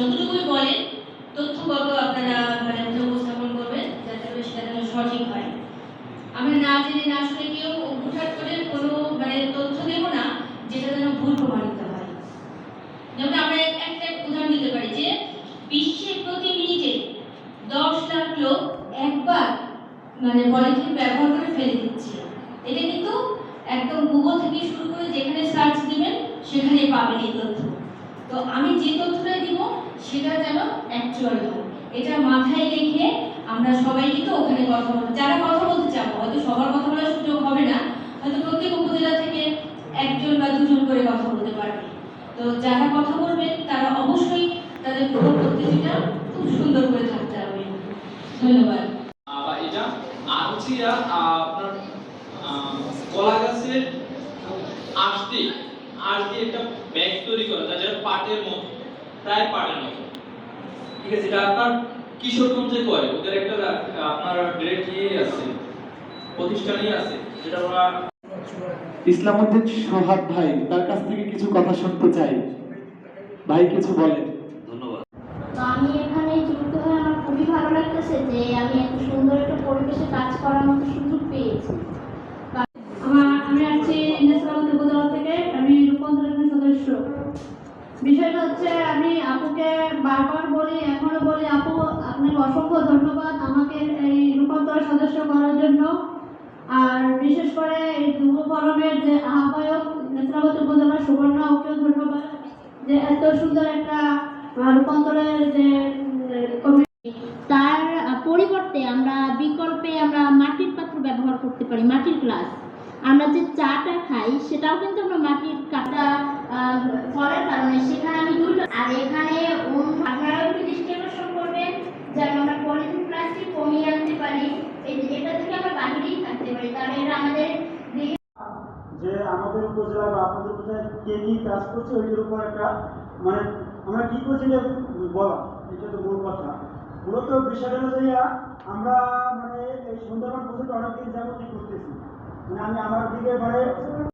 যতটুকুই বলেন, তথ্যগত আপনারা মানে উপস্থাপন করবেন যাতে করে সেটা যেন সঠিক হয়। আমরা না জেনে না শুনে কেউ হুটহাট করে কোনো মানে তথ্য দেবো না, যেটা যেন ভুল প্রমাণিত হয়। যেমন আমরা একটা উদাহরণ দিতে পারি যে বিশ্বে প্রতি মিনিটে দশ লাখ লোক একবার মানে পলিথিন ব্যবহার করে ফেলে দিচ্ছে। এটা কিন্তু একদম গুগল থেকে শুরু করে যেখানে সার্চ দিবেন, সেখানেই পাবেন এই তথ্য। তো আমি যে তথ্যটাই দিব, সেটা যেন অ্যাকচুয়াল হয়। এটা মাথায় রেখে আমরা সবাই তো ওখানে কথা বলব। যারা কথা বলতে চাবো হয়তো সবার কথা বলার সুযোগ হবে না, হয়তো প্রত্যেক উপজেলা থেকে একজন বা দুজন করে কথা বলতে পারবে। তো যারা কথা বলবেন তারা অবশ্যই তাদের পুরো পদ্ধতিটা খুব সুন্দর করে থাকতে হবে। ধন্যবাদ। আপনার কলা গাছের একটা ব্যাগ তৈরি করা যায় যেটা পাটের মতো প্রায় পাটের মতো। ঠিক আছে এটা আপনার কিশোরগঞ্জে করে? ওদের একটা আপনার ডিরেক্ট ইয়ে আছে প্রতিষ্ঠানই আছে যেটা ওরা ইসলামউদ্দিন সোহাগ ভাই তার কাছ থেকে কিছু কথা শুনতে চাই। ভাই কিছু বলেন। ধন্যবাদ। আমি এখানে যুক্ত হয়ে আমার খুবই ভালো লাগতেছে যে আমি এত সুন্দর একটা পরিবেশে কাজ করার মতো সুযোগ পেয়েছি। বিষয়টা হচ্ছে আমি আপুকে বারবার বলি, এখনও বলি, আপু, আপনাকে অসংখ্য ধন্যবাদ আমাকে এই রূপান্তর সদস্য করার জন্য। আর বিশেষ করে এই যুব ফোরামের যে আহ্বায়ক নেত্রাবতী উপজেলা সুবর্ণ ওকেও ধন্যবাদ যে এত সুন্দর একটা রূপান্তরের যে কমিটি তার পরিবর্তে আমরা বিকল্পে আমরা মাটির পাত্র ব্যবহার করতে পারি, মাটির গ্লাস। আমরা যে চাটা খাই, সেটাও কিন্তু আমরা মাটির আর এখানে আপনারাও একটু দৃষ্টি আকর্ষণ যেন আমরা পলিথিন, প্লাস্টিক কমিয়ে আনতে পারি। এটা থেকে আমরা বাহিরেই থাকতে পারি। কারণ এটা আমাদের যে আমাদের উপজেলা বা আপনাদের উপজেলায় কে কি কাজ করছে, ওইটার উপর একটা মানে আমরা কি করছি যে বলা, এটা তো মূল কথা। মূলত বিষয়টা হলো যে, আমরা মানে এই সুন্দরবন প্রজেক্ট অনেকদিন যাবতীয় করতেছি। মানে আমি আমার দিকে মানে